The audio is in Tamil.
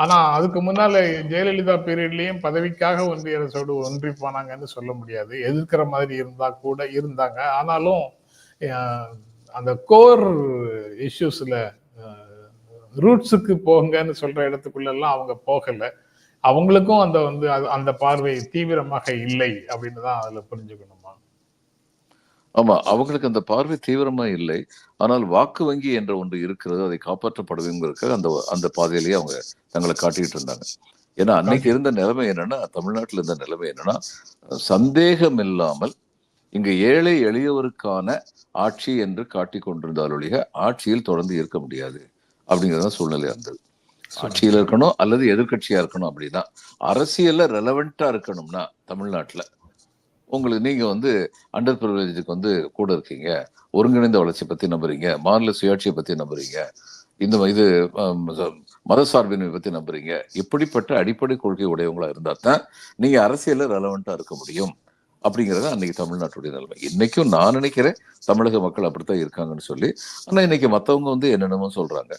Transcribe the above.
ஆனா அதுக்கு முன்னால ஜெயலலிதா பீரியட்லயும் பதவிக்காக ஒன்றிய அரசோடு ஒன்றி போனாங்கன்னு சொல்ல முடியாது. எதிர்க்கிற மாதிரி இருந்தா கூட இருந்தாங்க. ஆனாலும் அந்த கோர் இஷ்யூஸ்ல ரூட்ஸுக்கு போங்கன்னு சொல்ற இடத்துக்குள்ள எல்லாம் அவங்க போகல. அவங்களுக்கும் அந்த வந்து அது- அந்த பார்வை தீவிரமாக இல்லை அப்படின்னு தான் அதுல புரிஞ்சுக்கணும். ஆமா அவங்களுக்கு அந்த பார்வை தீவிரமா இல்லை. ஆனால் வாக்கு வங்கி என்ற ஒன்று இருக்கிறது அதை காப்பாற்றப்படுவதற்காக அந்த அந்த பாதையிலேயே அவங்க தங்களை காட்டிட்டு இருந்தாங்க. ஏன்னா அன்னைக்கு இருந்த நிலைமை என்னன்னா தமிழ்நாட்டில் இருந்த நிலைமை என்னன்னா சந்தேகம் இல்லாமல் இங்க ஏழை எளியவருக்கான ஆட்சி என்று காட்டிக் கொண்டிருந்தால் ஒழிய ஆட்சியில் தொடர்ந்து இருக்க முடியாது அப்படிங்கிறத சூழ்நிலை இருந்தது ஆட்சியில் இருக்கணும் அல்லது எதிர்க்கட்சியா இருக்கணும் அப்படின்னா அரசியல்ல ரெலவெண்டா இருக்கணும்னா தமிழ்நாட்டுல உங்களுக்கு நீங்க வந்து அண்டர் ப்ரிவிலேஜுக்கு வந்து கூட இருக்கீங்க. ஒருங்கிணைந்த வளர்ச்சி பத்தி நம்புறீங்க. மாநில சுயாட்சியை பத்தி நம்புறீங்க. இந்த இது மத ச- மதசார்பின்மை பத்தி நம்புறீங்க. இப்படிப்பட்ட அடிப்படை கொள்கை உடையவங்களா இருந்தா தான் நீங்க அரசியல்ல ரெலவெண்டா இருக்க முடியும். அப்படிங்கறது அன்னைக்கு தமிழ்நாட்டுடைய நிலைமை. இன்னைக்கும் நான் நினைக்கிறேன் தமிழக மக்கள் அப்படித்தான் இருக்காங்கன்னு சொல்லி. ஆனா இன்னைக்கு மத்தவங்க வந்து என்னென்னமோ சொல்றாங்க.